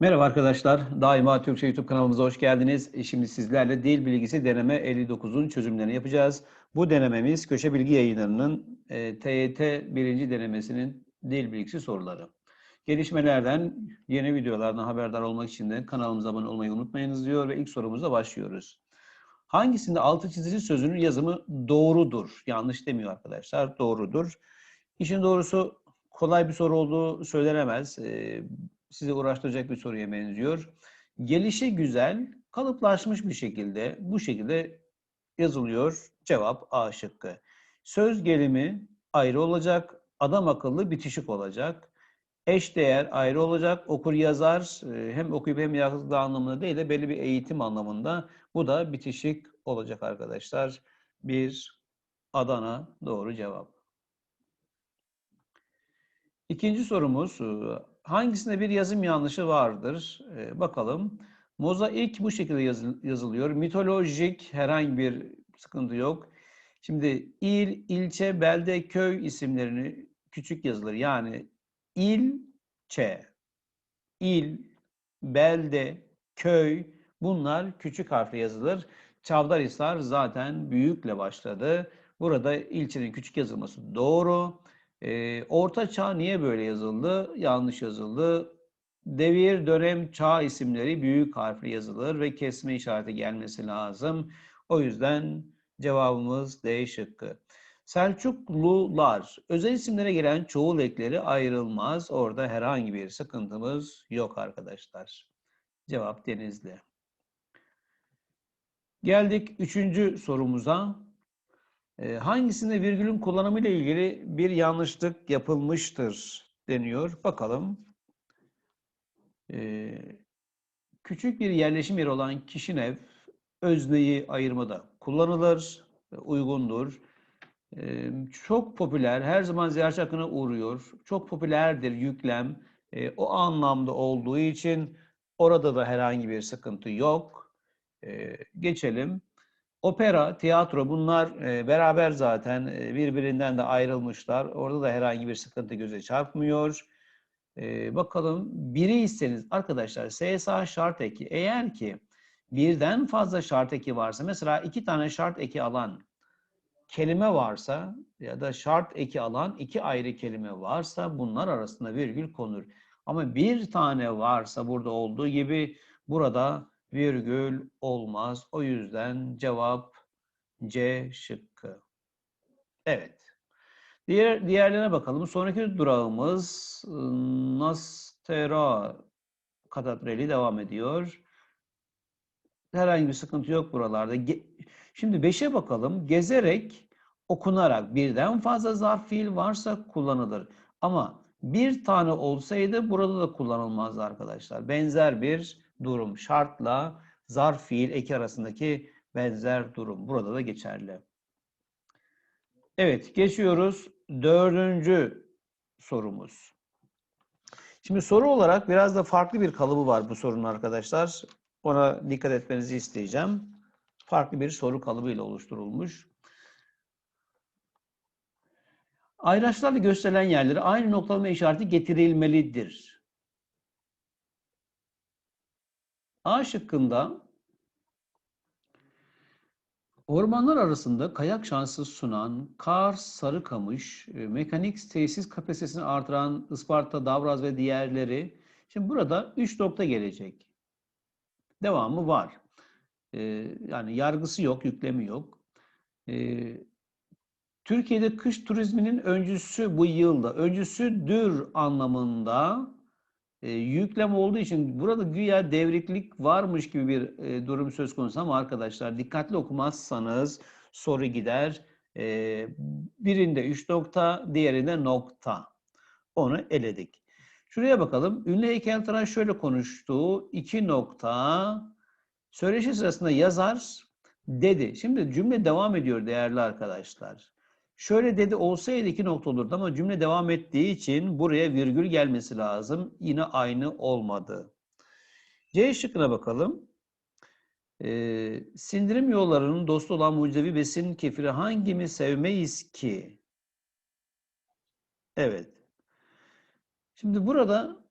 Merhaba arkadaşlar. Daima Türkçe YouTube kanalımıza hoş geldiniz. E, Şimdi sizlerle dil bilgisi deneme 59'un çözümlerini yapacağız. Bu denememiz Köşe Bilgi Yayınları'nın e, TYT birinci denemesinin dil bilgisi soruları. Gelişmelerden, yeni videolardan haberdar olmak için de kanalımıza abone olmayı unutmayınız diyor ve ilk sorumuzla başlıyoruz. Hangisinde altı çizili sözünün yazımı doğrudur? Yanlış demiyor arkadaşlar, doğrudur. İşin doğrusu kolay bir soru olduğu söylenemez. E, sizi uğraştıracak bir soruya benziyor. Gelişi güzel, kalıplaşmış bir şekilde bu şekilde yazılıyor. Cevap A şıkkı. Söz gelimi ayrı olacak, adam akıllı bitişik olacak. Eş değer ayrı olacak, okur yazar e, hem okuyup hem yazdığı anlamında değil de belli bir eğitim anlamında. Bu da bitişik olacak arkadaşlar. Bir Adana doğru cevap. İkinci sorumuz, e, hangisinde bir yazım yanlışı vardır? Ee, bakalım. Mozaik bu şekilde yazı- yazılıyor. Mitolojik herhangi bir sıkıntı yok. Şimdi il, ilçe, belde, köy isimlerini küçük yazılır. Yani ilçe, il, belde, köy bunlar küçük harfle yazılır. Çavdarhisar zaten büyükle başladı. Burada ilçenin küçük yazılması doğru. Ee, Orta Çağ niye böyle yazıldı? Yanlış yazıldı. Devir, dönem, çağ isimleri büyük harfle yazılır ve kesme işareti gelmesi lazım. O yüzden cevabımız D şıkkı. Selçuklular, özel isimlere gelen çoğul ekleri ayrılmaz. Orada herhangi bir sıkıntımız yok arkadaşlar. Cevap Denizli. Geldik üçüncü sorumuza. Ee, hangisinde virgülün kullanımı ile ilgili bir yanlışlık yapılmıştır deniyor. Bakalım. Ee, küçük bir yerleşim yeri olan kişinev özneyi ayırmada kullanılır, uygundur. Ee, çok popüler, her zaman ziyaretçi hakkına uğruyor. Çok popülerdir yüklem. Ee, o anlamda olduğu için orada da herhangi bir sıkıntı yok. Ee, geçelim. Opera, tiyatro bunlar e, beraber zaten e, birbirinden de ayrılmışlar. Orada da herhangi bir sıkıntı göze çarpmıyor. E, bakalım biri iseniz arkadaşlar SSA şart eki eğer ki birden fazla şart eki varsa mesela iki tane şart eki alan kelime varsa ya da şart eki alan iki ayrı kelime varsa bunlar arasında virgül konur. Ama bir tane varsa burada olduğu gibi burada virgül olmaz. O yüzden cevap C şıkkı. Evet. Diğer diğerlerine bakalım. Sonraki durağımız Nastera katedrali devam ediyor. Herhangi bir sıkıntı yok buralarda. Ge- Şimdi 5'e bakalım. Gezerek, okunarak birden fazla zarf fiil varsa kullanılır. Ama bir tane olsaydı burada da kullanılmazdı arkadaşlar. Benzer bir durum. Şartla zarf fiil eki arasındaki benzer durum. Burada da geçerli. Evet, geçiyoruz. Dördüncü sorumuz. Şimdi soru olarak biraz da farklı bir kalıbı var bu sorunun arkadaşlar. Ona dikkat etmenizi isteyeceğim. Farklı bir soru kalıbıyla oluşturulmuş. Ayraçlarla gösterilen yerlere aynı noktalama işareti getirilmelidir. A şıkkında ormanlar arasında kayak şansı sunan Kars, Sarıkamış, e, mekanik tesis kapasitesini artıran Isparta, Davraz ve diğerleri. Şimdi burada 3 nokta gelecek. Devamı var. E, yani yargısı yok, yüklemi yok. E, Türkiye'de kış turizminin öncüsü bu yılda, öncüsüdür anlamında e, yüklem olduğu için burada güya devriklik varmış gibi bir e, durum söz konusu ama arkadaşlar dikkatli okumazsanız soru gider. E, birinde 3 nokta, diğerinde nokta. Onu eledik. Şuraya bakalım. Ünlü heykeltıraş şöyle konuştu. İki nokta. Söyleşi sırasında yazar dedi. Şimdi cümle devam ediyor değerli arkadaşlar. Şöyle dedi olsaydı iki nokta olurdu ama cümle devam ettiği için buraya virgül gelmesi lazım. Yine aynı olmadı. C şıkkına bakalım. Ee, sindirim yollarının dostu olan mucizevi besin kefiri hangimiz sevmeyiz ki? Evet. Şimdi burada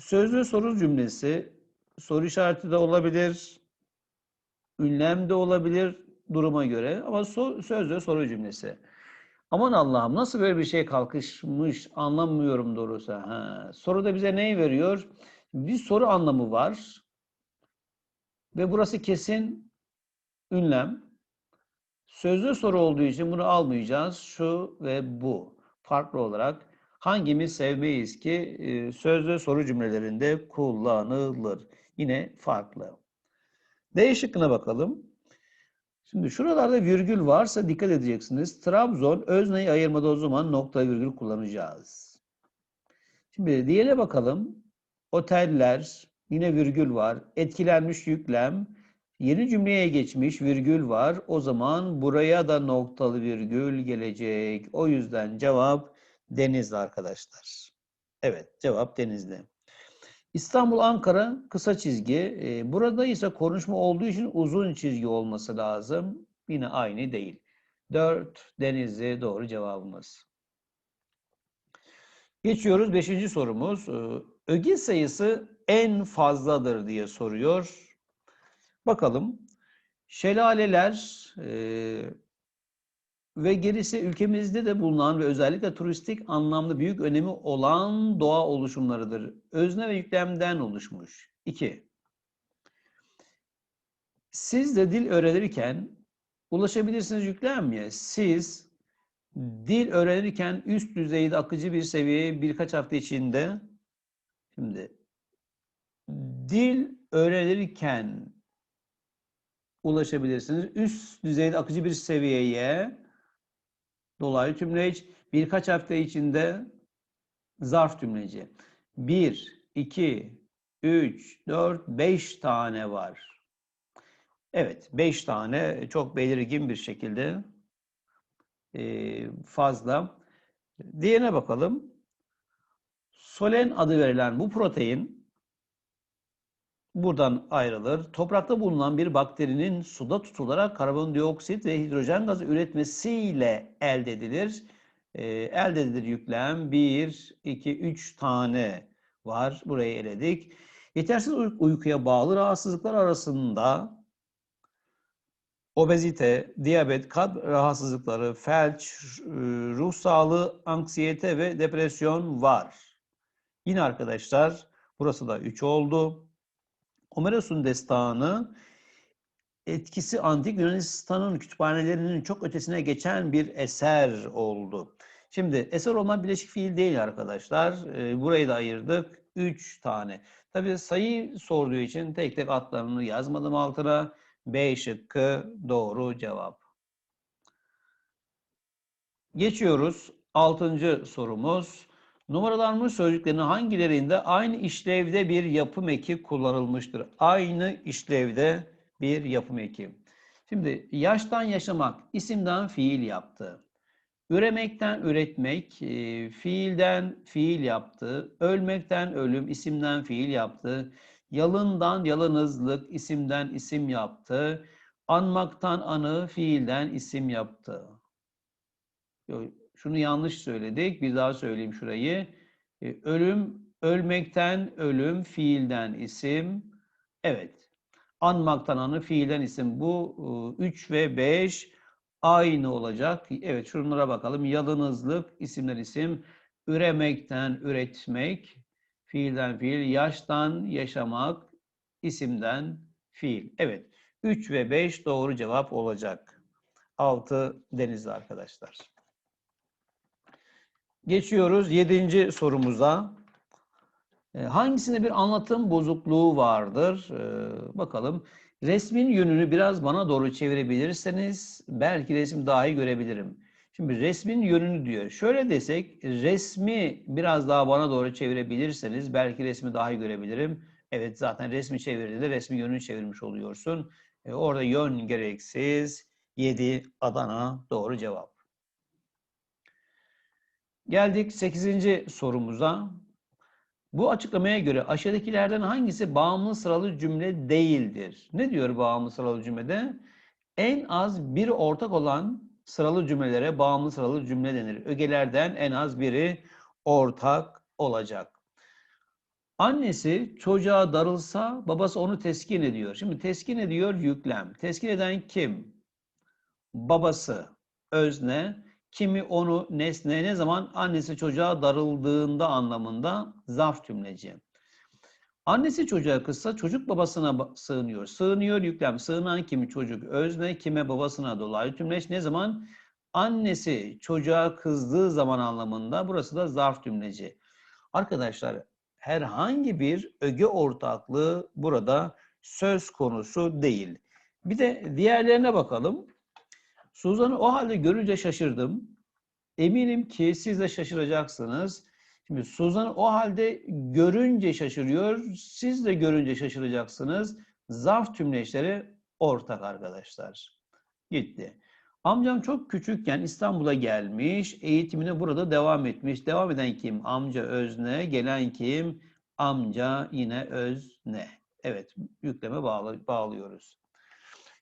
Sözlü soru cümlesi soru işareti de olabilir, ünlem de olabilir duruma göre ama so sözlü soru cümlesi. Aman Allah'ım nasıl böyle bir şey kalkışmış anlamıyorum doğrusu. Ha, soruda bize neyi veriyor? Bir soru anlamı var. Ve burası kesin ünlem. Sözlü soru olduğu için bunu almayacağız. Şu ve bu. Farklı olarak hangimiz sevmeyiz ki e, sözlü soru cümlelerinde kullanılır. Yine farklı. D şıkkına bakalım. Şimdi şuralarda virgül varsa dikkat edeceksiniz. Trabzon özneyi ayırmada o zaman nokta virgül kullanacağız. Şimdi diğerine bakalım. Oteller, yine virgül var. Etkilenmiş yüklem, yeni cümleye geçmiş virgül var. O zaman buraya da noktalı virgül gelecek. O yüzden cevap Denizli arkadaşlar. Evet cevap Denizli. İstanbul, Ankara kısa çizgi. Ee, burada ise konuşma olduğu için uzun çizgi olması lazım. Yine aynı değil. 4 Denizli doğru cevabımız. Geçiyoruz 5. sorumuz. Ee, öge sayısı en fazladır diye soruyor. Bakalım. Şelaleler e, ve gerisi ülkemizde de bulunan ve özellikle turistik anlamda büyük önemi olan doğa oluşumlarıdır. Özne ve yüklemden oluşmuş. 2. Siz de dil öğrenirken ulaşabilirsiniz yüklenmeye. Siz dil öğrenirken üst düzeyde akıcı bir seviyeye birkaç hafta içinde şimdi dil öğrenirken ulaşabilirsiniz. Üst düzeyde akıcı bir seviyeye dolaylı tümleç birkaç hafta içinde zarf tümleci. 1, 2, 3, 4, 5 tane var. Evet, 5 tane çok belirgin bir şekilde fazla. Diğerine bakalım. Solen adı verilen bu protein buradan ayrılır. Toprakta bulunan bir bakterinin suda tutularak karbondioksit ve hidrojen gazı üretmesiyle elde edilir. E, elde edilir yüklem 1, 2, 3 tane var. Burayı eledik. Yetersiz uykuya bağlı rahatsızlıklar arasında obezite, diyabet, kalp rahatsızlıkları, felç, ruh sağlığı, anksiyete ve depresyon var. Yine arkadaşlar burası da 3 oldu. Homeros'un destanı etkisi antik Yunanistan'ın kütüphanelerinin çok ötesine geçen bir eser oldu. Şimdi eser olma bileşik fiil değil arkadaşlar. Burayı da ayırdık. 3 tane. Tabii sayı sorduğu için tek tek adlarını yazmadım altına. B şıkkı doğru cevap. Geçiyoruz. Altıncı sorumuz. Numaralanmış sözcüklerin hangilerinde aynı işlevde bir yapım eki kullanılmıştır? Aynı işlevde bir yapım eki. Şimdi yaştan yaşamak isimden fiil yaptı. Üremekten üretmek, e, fiilden fiil yaptı. Ölmekten ölüm, isimden fiil yaptı. Yalından yalınızlık, isimden isim yaptı. Anmaktan anı, fiilden isim yaptı. Şunu yanlış söyledik. Bir daha söyleyeyim şurayı. E, ölüm, ölmekten ölüm, fiilden isim. Evet. Anmaktan anı, fiilden isim. Bu 3 ve 5 aynı olacak. Evet şunlara bakalım. Yalınızlık, isimden isim. Üremekten üretmek, fiilden fiil. Yaştan yaşamak, isimden fiil. Evet. 3 ve 5 doğru cevap olacak. 6 denizli arkadaşlar. Geçiyoruz yedinci sorumuza. E, hangisinde bir anlatım bozukluğu vardır? E, bakalım. Resmin yönünü biraz bana doğru çevirebilirseniz belki resim daha iyi görebilirim. Şimdi resmin yönünü diyor. Şöyle desek resmi biraz daha bana doğru çevirebilirseniz belki resmi daha iyi görebilirim. Evet zaten resmi çevirdiğinde resmi yönünü çevirmiş oluyorsun. E, orada yön gereksiz. 7 Adana doğru cevap. Geldik 8. sorumuza. Bu açıklamaya göre aşağıdakilerden hangisi bağımlı sıralı cümle değildir? Ne diyor bağımlı sıralı cümlede? En az bir ortak olan sıralı cümlelere bağımlı sıralı cümle denir. Ögelerden en az biri ortak olacak. Annesi çocuğa darılsa babası onu teskin ediyor. Şimdi teskin ediyor yüklem. Teskin eden kim? Babası, özne. Kimi onu nesne ne zaman annesi çocuğa darıldığında anlamında zarf cümleci. Annesi çocuğa kızsa çocuk babasına ba- sığınıyor. Sığınıyor yüklem. Sığınan kim çocuk? Özne kime babasına dolayı tümleç ne zaman? Annesi çocuğa kızdığı zaman anlamında burası da zarf cümleci. Arkadaşlar herhangi bir öge ortaklığı burada söz konusu değil. Bir de diğerlerine bakalım. Suzan'ı o halde görünce şaşırdım. Eminim ki siz de şaşıracaksınız. Şimdi Suzan'ı o halde görünce şaşırıyor. Siz de görünce şaşıracaksınız. Zarf tümleçleri ortak arkadaşlar. Gitti. Amcam çok küçükken İstanbul'a gelmiş, eğitimine burada devam etmiş. Devam eden kim? Amca özne, gelen kim? Amca yine özne. Evet, yükleme bağlı, bağlıyoruz.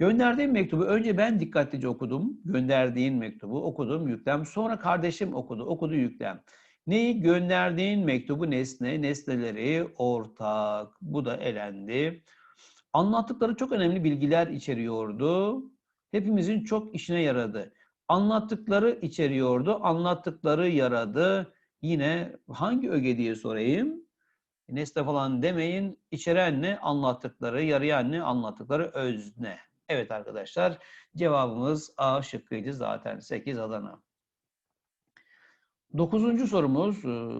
Gönderdiğim mektubu önce ben dikkatlice okudum. Gönderdiğin mektubu okudum, yüklem. Sonra kardeşim okudu, okudu yüklem. Neyi? Gönderdiğin mektubu nesne, nesneleri ortak. Bu da elendi. Anlattıkları çok önemli bilgiler içeriyordu. Hepimizin çok işine yaradı. Anlattıkları içeriyordu, anlattıkları yaradı. Yine hangi öge diye sorayım? Nesne falan demeyin. İçeren ne? Anlattıkları, yarayan ne? Anlattıkları özne. Evet arkadaşlar cevabımız A şıkkıydı zaten 8 Adana. Dokuzuncu sorumuz e,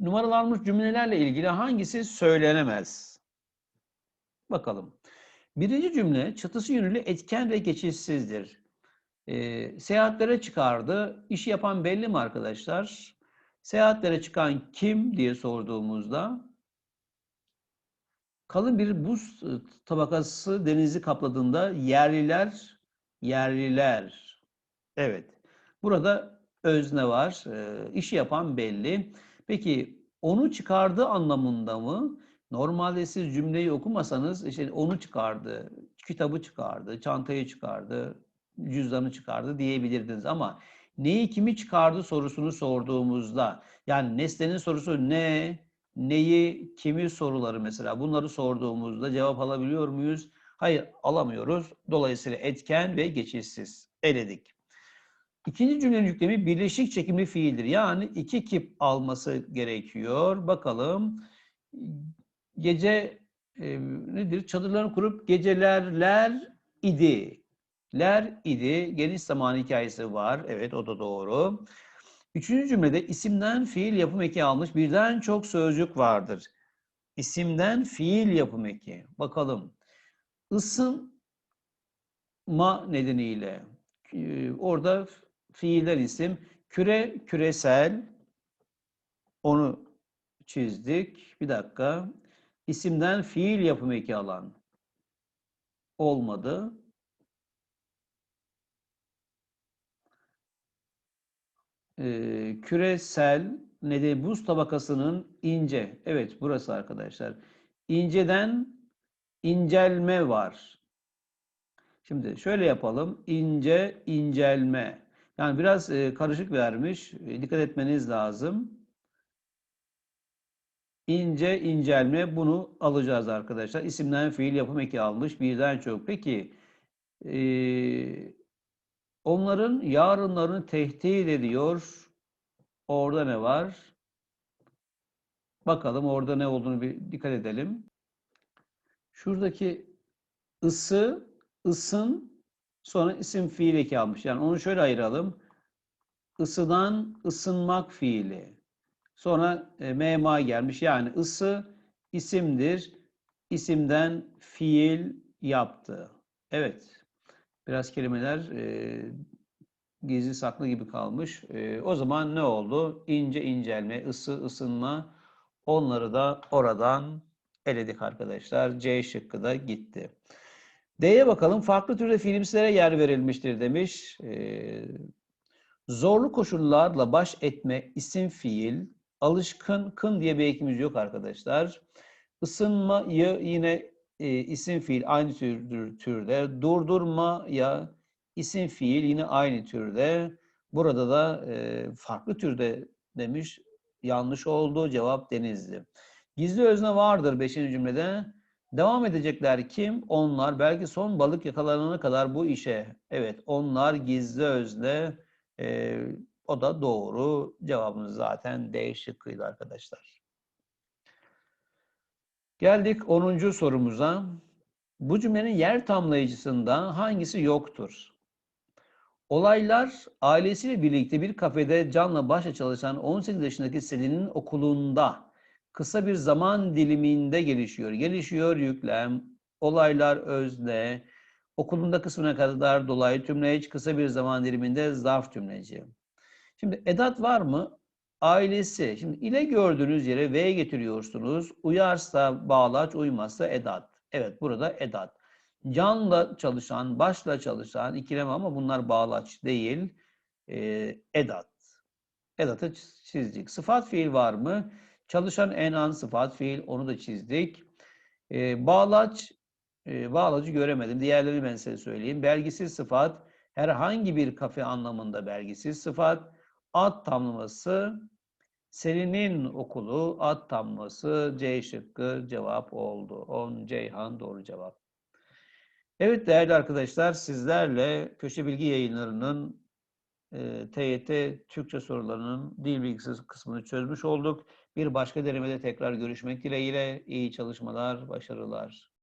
numaralanmış cümlelerle ilgili hangisi söylenemez? Bakalım. Birinci cümle çatısı yönlü etken ve geçişsizdir. E, seyahatlere çıkardı. İşi yapan belli mi arkadaşlar? Seyahatlere çıkan kim diye sorduğumuzda kalın bir buz e, tabakası denizi kapladığında yerliler, yerliler. Evet. Burada özne var. E, işi yapan belli. Peki onu çıkardı anlamında mı? Normalde siz cümleyi okumasanız işte onu çıkardı, kitabı çıkardı, çantayı çıkardı, cüzdanı çıkardı diyebilirdiniz ama neyi kimi çıkardı sorusunu sorduğumuzda yani nesnenin sorusu ne, neyi, kimi soruları mesela bunları sorduğumuzda cevap alabiliyor muyuz? Hayır alamıyoruz. Dolayısıyla etken ve geçişsiz. Eledik. İkinci cümlenin yüklemi birleşik çekimli fiildir. Yani iki kip alması gerekiyor. Bakalım gece e, nedir? Çadırlarını kurup gecelerler idi. Ler idi. Geniş zaman hikayesi var. Evet o da doğru. Üçüncü cümlede isimden fiil yapım eki almış birden çok sözcük vardır. İsimden fiil yapım eki. Bakalım. Isınma nedeniyle e, orada fiiller isim. Küre, küresel. Onu çizdik. Bir dakika. İsimden fiil yapım eki alan. Olmadı. Ee, küresel nedeni buz tabakasının ince. Evet burası arkadaşlar. İnceden incelme var. Şimdi şöyle yapalım. İnce, incelme. Yani biraz e, karışık vermiş. E, dikkat etmeniz lazım. İnce, incelme bunu alacağız arkadaşlar. İsimden fiil yapım eki almış birden çok. Peki e, onların yarınlarını tehdit ediyor. Orada ne var? Bakalım orada ne olduğunu bir dikkat edelim. Şuradaki ısı, ısın sonra isim fiil eki almış. Yani onu şöyle ayıralım. Isıdan ısınmak fiili. Sonra e, mema gelmiş. Yani ısı isimdir. İsimden fiil yaptı. Evet. Biraz kelimeler e, gizli saklı gibi kalmış. E, o zaman ne oldu? İnce incelme, ısı, ısınma onları da oradan eledik arkadaşlar. C şıkkı da gitti. D'ye bakalım. Farklı türde filmsilere yer verilmiştir demiş. E, zorlu koşullarla baş etme isim fiil. Alışkın, kın diye bir ekimiz yok arkadaşlar. Isınmayı yine e, isim fiil aynı tür, türde. Durdurmaya isim fiil yine aynı türde. Burada da e, farklı türde demiş. Yanlış oldu. Cevap Denizli. Gizli özne vardır 5. cümlede. Devam edecekler kim? Onlar. Belki son balık yakalanana kadar bu işe. Evet, onlar gizli özne. Ee, o da doğru. Cevabımız zaten D şıkkıydı arkadaşlar. Geldik 10. sorumuza. Bu cümlenin yer tamlayıcısında hangisi yoktur? Olaylar ailesiyle birlikte bir kafede canla başla çalışan 18 yaşındaki Selin'in okulunda kısa bir zaman diliminde gelişiyor. Gelişiyor yüklem, olaylar özne, okulunda kısmına kadar dolayı tümleç, kısa bir zaman diliminde zarf tümleci. Şimdi edat var mı? Ailesi. Şimdi ile gördüğünüz yere V getiriyorsunuz. Uyarsa bağlaç, uymazsa edat. Evet burada edat. Canla çalışan, başla çalışan ikileme ama bunlar bağlaç değil. Ee, edat. Edatı çizdik. Sıfat fiil var mı? Çalışan en an sıfat fiil onu da çizdik. Ee, bağlaç, e, bağlacı göremedim. Diğerlerini ben size söyleyeyim. Belgisiz sıfat herhangi bir kafe anlamında belgisiz sıfat. Ad tamlaması Selin'in okulu ad tamlaması C şıkkı cevap oldu. 10 Ceyhan doğru cevap. Evet değerli arkadaşlar sizlerle köşe bilgi yayınlarının e, TYT Türkçe sorularının dil bilgisi kısmını çözmüş olduk. Bir başka denemede tekrar görüşmek dileğiyle iyi çalışmalar, başarılar.